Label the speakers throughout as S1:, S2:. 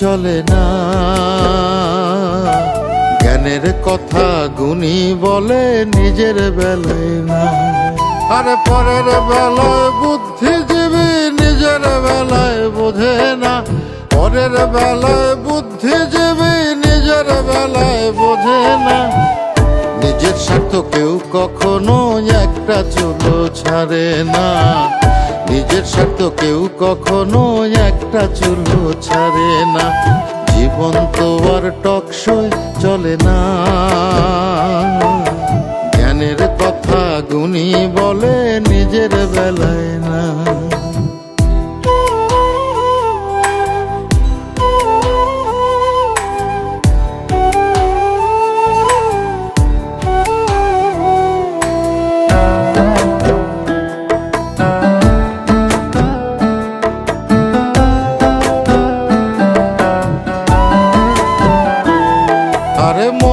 S1: চলে না। জ্ঞানের কথা গুণী বলে নিজের বেলায় না। আরে পরের বেলায় বুদ্ধিজীবী নিজের বেলায় বোঝে না। পরের বেলায় বুদ্ধিজীবী নিজের বেলায় বোঝে না। নিজের স্বার্থ কেউ কখনো একটা চুলো ছাড়ে না। নিজের স্বার্থ কেউ কখনো একটা চুলো ছাড়ে না। জীবন তো আর টকসই চলে না। জ্ঞানের কথা গুণী বলে নিজের বেলায় না।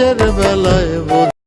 S1: পরের বেলায়